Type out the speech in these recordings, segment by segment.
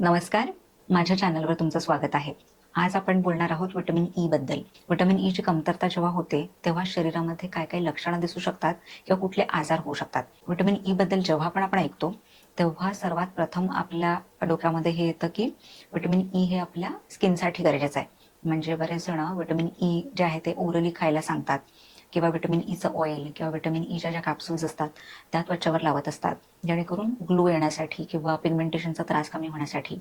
नमस्कार. माझ्या चॅनलवर तुमचं स्वागत आहे. आज आपण बोलणार आहोत विटॅमिन ई बद्दल. विटॅमिन ई ची कमतरता जेव्हा होते तेव्हा शरीरामध्ये काय काय लक्षणं दिसू शकतात किंवा कुठले आजार होऊ शकतात. विटॅमिन ई बद्दल जेव्हा पण आपण ऐकतो तेव्हा सर्वात प्रथम आपल्या डोक्यामध्ये हे येतं की विटॅमिन ई हे आपल्या स्किनसाठी गरजेचं आहे. म्हणजे बरेच जण विटॅमिन ई जे आहे ते ओरली खायला सांगतात. किंवा व्हिटॅमिन ईचं ऑइल किंवा व्हिटॅमिन ईच्या e ज्या कॅप्सूल्स असतात त्या त्वचेवर लावत असतात. जेणेकरून ग्लो येण्यासाठी किंवा पिगमेंटेशनचा त्रास कमी होण्यासाठी.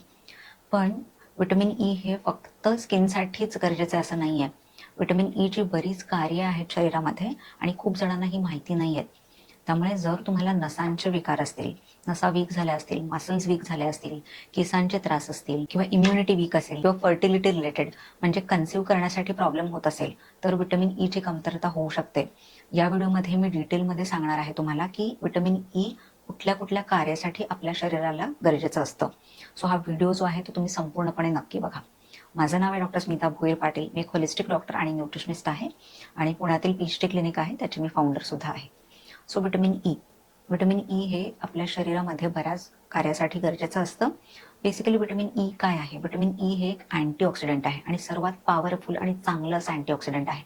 पण व्हिटॅमिन ई e हे फक्त स्किनसाठीच गरजेचं आहे असं नाही आहे व्हिटॅमिन ईची e बरीच कार्य आहेत शरीरामध्ये आणि खूप जणांना ही माहिती नाही आहेत त्यामुळे जर तुम्हाला नसांचे विकार असतील नसा वीक झाल्या असतील मसल्स वीक झाले असतील केसांचे त्रास असतील किंवा इम्युनिटी वीक असेल किंवा फर्टिलिटी रिलेटेड म्हणजे कन्सिव्ह करण्यासाठी प्रॉब्लेम होत असेल तर विटॅमिन e ची कमतरता होऊ शकते. या व्हिडिओमध्ये मी डिटेलमध्ये सांगणार आहे तुम्हाला की विटॅमिन ई e कुठल्या कुठल्या कार्यासाठी आपल्या शरीराला गरजेचं असतं. सो हा व्हिडिओ जो आहे तो तुम्ही संपूर्णपणे नक्की बघा. माझं नाव आहे डॉक्टर स्मिता भोईर पाटील. मी एक होलिस्टिक डॉक्टर आणि न्यूट्रिशनिस्ट आहे आणि पुण्यातील पीएचटी क्लिनिक आहे. त्याची मी फाउंडर सुद्धा आहे. So vitamin E vitamin E हे आपल्या शरीरामध्ये बऱ्याच कार्यासाठी गरजेचं असतं. बेसिकली विटॅमिन ई काय आहे? विटॅमिन ई e हे एक अँटीऑक्सिडंट आहे आणि सर्वात पॉवरफुल आणि चांगलं असं अँटीऑक्सिडंट आहे.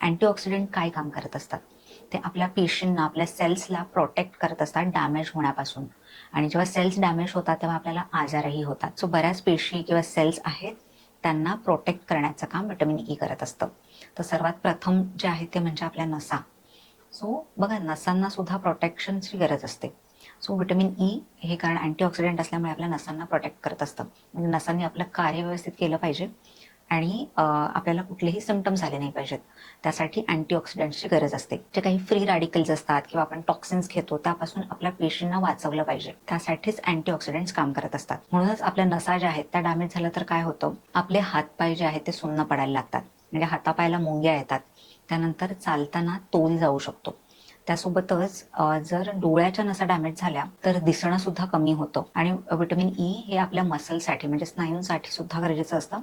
अँटीऑक्सिडंट काय काम करत असतात? ते आपल्या पेशींना आपल्या सेल्सला प्रोटेक्ट करत असतात डॅमेज होण्यापासून. आणि जेव्हा सेल्स डॅमेज होतात तेव्हा आपल्याला आजारही होतात. सो बऱ्याच पेशी किंवा सेल्स आहेत त्यांना प्रोटेक्ट करण्याचं काम विटॅमिन ई e करत असतं. तर सर्वात प्रथम जे आहे ते म्हणजे आपल्या नसा. सो बघा नसांना सुद्धा प्रोटेक्शनची गरज असते. सो व्हिटॅमिन ई हे कारण अँटीऑक्सिडंट असल्यामुळे आपल्या नसांना प्रोटेक्ट करत असतं. म्हणजे नसांनी आपलं कार्य व्यवस्थित केलं पाहिजे आणि आपल्याला कुठलेही सिमटम्स आले नाही पाहिजेत. त्यासाठी अँटीऑक्सिडंटची गरज असते. जे काही फ्री रॅडिकल्स असतात किंवा आपण टॉक्सिन्स घेतो त्यापासून आपल्या पेशींना वाचवलं पाहिजे. त्यासाठीच अँटीऑक्सिडंट्स काम करत असतात. म्हणूनच आपल्या नसा ज्या आहेत त्या डॅमेज झाल्या तर काय होतं? आपले हातपाय जे आहेत ते सुन्न पडायला लागतात. म्हणजे हातापायाला मुंग्या येतात. त्यानंतर चालताना तोल जाऊ शकतो. त्यासोबतच जर डोळ्याच्या नसा डॅमेज झाल्या तर दिसणं सुद्धा कमी होतं. आणि विटॅमिन ई e हे आपल्या मसलसाठी म्हणजे स्नायूंसाठी सुद्धा गरजेचं असतं.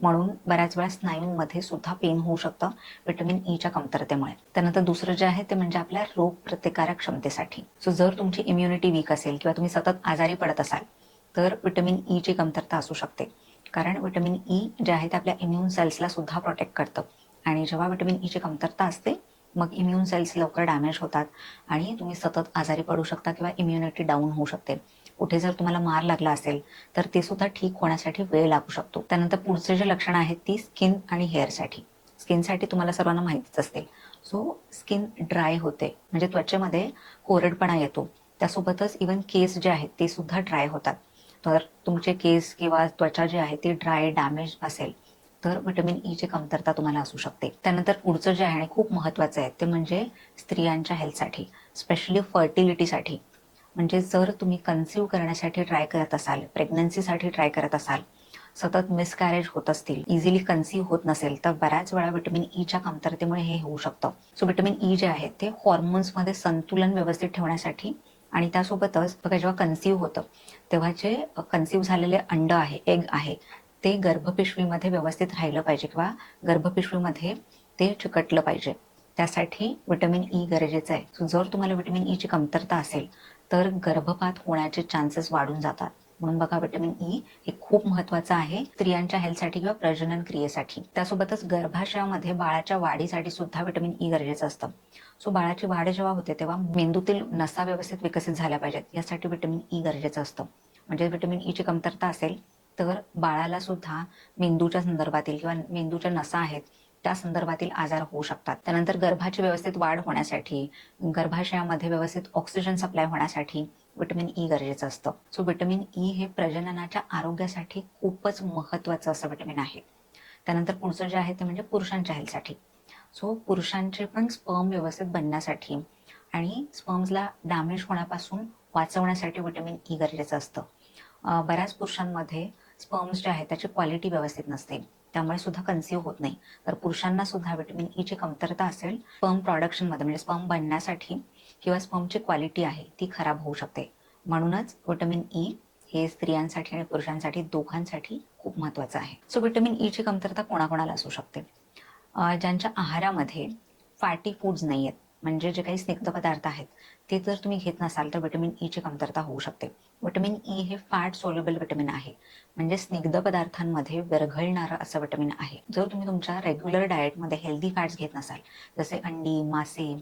म्हणून बऱ्याच वेळा स्नायूंमध्ये सुद्धा पेन होऊ शकतं विटॅमिन ईच्या e कमतरतेमुळे. त्यानंतर दुसरं जे आहे ते म्हणजे आपल्या रोग प्रतिकारक क्षमतेसाठी. सो जर तुमची इम्युनिटी वीक असेल किंवा तुम्ही सतत आजारी पडत असाल तर विटॅमिन ईची e कमतरता असू शकते. कारण विटॅमिन ई e जे आहे ते आपल्या इम्युन सेल्सला सुद्धा प्रोटेक्ट करतं. आणि जेव्हा विटॅमिन ईची e कमतरता असते मग इम्युन सेल्स लवकर डॅमेज होतात आणि तुम्ही सतत आजारी पडू शकता किंवा इम्युनिटी डाऊन होऊ शकते. कुठे जर तुम्हाला मार लागला असेल तर ते सुद्धा ठीक होण्यासाठी वेळ लागू शकतो. त्यानंतर पुढचे जे लक्षणं आहेत ती स्किन आणि हेअरसाठी स्किनसाठी तुम्हाला सर्वांना माहितीच असतील. सो स्किन ड्राय होते. म्हणजे त्वचेमध्ये कोरडपणा येतो. त्यासोबतच इवन केस जे आहेत ते सुद्धा ड्राय होतात. तर तुमचे केस किंवा त्वचा जे आहे ती ड्राय डॅमेज असेल तर व्हिटॅमिन ई e ची कमतरता तुम्हाला असू शकते. त्यानंतर पुढचं जे आहे आणि खूप महत्वाचं आहे ते म्हणजे स्त्रियांच्या हेल्थसाठी स्पेशली फर्टिलिटीसाठी म्हणजे जर तुम्ही कन्सिव्ह करण्यासाठी ट्राय करत असाल प्रेग्नन्सीसाठी ट्राय करत असाल सतत मिसकॅरेज होत असतील इझिली कन्सिव्ह होत नसेल तर बऱ्याच वेळा व्हिटॅमिन ईच्या e कमतरतेमुळे हे होऊ शकतं. सो विटॅमिन ई जे आहे ते हॉर्मोन्समध्ये संतुलन व्यवस्थित ठेवण्यासाठी आणि त्यासोबतच बघा जेव्हा कन्सिव्ह होतं तेव्हा जे कन्सिव्ह झालेले अंड आहे एग आहे ते गर्भपिशवीमध्ये व्यवस्थित राहिलं पाहिजे किंवा गर्भपिशवीमध्ये ते चिकटलं पाहिजे. त्यासाठी विटॅमिन ई e गरजेचं आहे. जर तुम्हाला विटॅमिन ईची e कमतरता असेल तर गर्भपात होण्याचे चान्सेस वाढून जातात. म्हणून बघा विटॅमिन ई e हे खूप महत्वाचं आहे स्त्रियांच्या हेल्थसाठी किंवा प्रजनन क्रियेसाठी. त्यासोबतच गर्भाशयामध्ये बाळाच्या वाढीसाठी सुद्धा विटॅमिन ई e गरजेचं असतं. सो बाळाची वाढ जेव्हा होते तेव्हा मेंदूतील नसा व्यवस्थित विकसित झाल्या पाहिजेत. यासाठी विटॅमिन ई e गरजेचं असतं. म्हणजे विटॅमिन ईची कमतरता असेल तर बाळाला सुद्धा मेंदूच्या संदर्भातील किंवा मेंदूच्या नसा आहेत त्या संदर्भातील आजार होऊ शकतात. त्यानंतर गर्भाची व्यवस्थित वाढ होण्यासाठी गर्भाशयामध्ये व्यवस्थित ऑक्सिजन सप्लाय होण्यासाठी विटॅमिन ई e गरजेचं असतं. सो विटॅमिन ई हे प्रजननाच्या आरोग्यासाठी खूपच महत्वाचं असं विटॅमिन आहे. त्यानंतर पुढचं जे आहे ते म्हणजे पुरुषांच्या हेल्थसाठी सो पुरुषांचे पण स्पर्म व्यवस्थित बनण्यासाठी आणि स्पर्म्सला डॅमेज होण्यापासून वाचवण्यासाठी विटॅमिन ई e गरजेचं असतं. बऱ्याच पुरुषांमध्ये स्पर्म्स जे आहेत त्याची क्वालिटी व्यवस्थित नसते. त्यामुळे सुद्धा कन्सिव्ह होत नाही. तर पुरुषांना सुद्धा व्हिटॅमिन ई e ची कमतरता असेल स्पर्म प्रोडक्शनमध्ये म्हणजे स्पर्म बनण्यासाठी किंवा स्पर्मची क्वालिटी आहे ती खराब होऊ शकते. म्हणूनच व्हिटॅमिन ई e हे स्त्रियांसाठी आणि पुरुषांसाठी दोघांसाठी खूप महत्वाचं आहे. सो व्हिटॅमिन ई ची कमतरता कोणाकोणाला असू शकते? ज्यांच्या आहारामध्ये फॅटी फूड्स नाही आहेत म्हणजे जे काही स्निग्ध पदार्थ आहेत ते जर तुम्ही घेत नसाल तर विटॅमिन ई e ची कमतरता होऊ शकते. विटॅमिन ई e हे फॅट सोल्युबल विटॅमिन आहे. म्हणजे स्निग्ध पदार्थांमध्ये विरघळणारं असं विटॅमिन आहे. जर तुम्ही तुमच्या रेग्युलर डाएटमध्ये हेल्दी फॅट्स घेत नसाल जसे अंडी मासे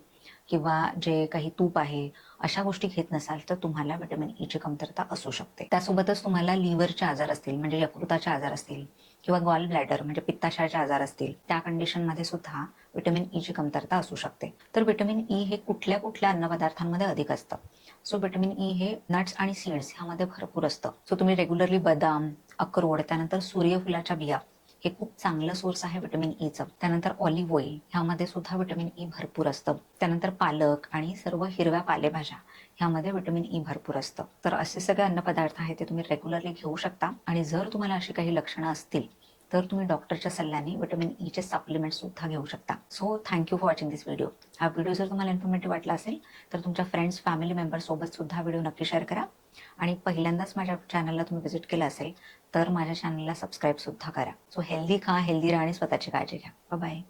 किंवा जे काही तूप आहे अशा गोष्टी घेत नसाल तर तुम्हाला विटॅमिन ई e ची कमतरता असू शकते. त्यासोबतच तुम्हाला लिव्हरचे आजार असतील म्हणजे यकृताचे आजार असतील किंवा गॉल ब्लॅडर म्हणजे पित्ताशयाचे आजार असतील त्या कंडिशनमध्ये सुद्धा विटॅमिन ई e ची कमतरता असू शकते. तर विटॅमिन ई e हे कुठल्या कुठल्या अन्नपदार्थांमध्ये अधिक असतं? सो विटॅमिन ई हे नट्स आणि सीड्स ह्यामध्ये भरपूर असतं. सो तुम्ही रेग्युलरली बदाम अक्रोड त्यानंतर सूर्यफुलाच्या बिया हे खूप चांगलं सोर्स आहे विटॅमिन ईचं e त्यानंतर ऑलिव्ह ऑइल ह्यामध्ये सुद्धा विटॅमिन ई e भरपूर असतं. त्यानंतर पालक आणि सर्व हिरव्या पालेभाज्या ह्यामध्ये विटॅमिन ई e भरपूर असतं. तर असे सगळे अन्नपदार्थ आहेत ते तुम्ही रेग्युलरली घेऊ शकता. आणि जर तुम्हाला अशी काही लक्षणं असतील तर तुम्ही डॉक्टरच्या सल्ल्याने विटॅमिन ईचे सप्लिमेंट सुद्धा घेऊ शकता. So thank you for watching this video हा व्हिडिओ जर तुम्हाला इन्फॉर्मेटिव्ह वाटला असेल तर तुमच्या फ्रेंड्स फॅमिली मेंबरसोबत सुद्धा व्हिडिओ नक्की शेअर करा. आणि पहिल्यांदाच माझ्या चॅनलला तुम्ही व्हिजिट केलं असेल तर माझ्या चॅनलला सबस्क्राईब सुद्धा करा. सो हेल्दी खा हेल्दी राहा आणि स्वतःची काळजी घ्या. बाय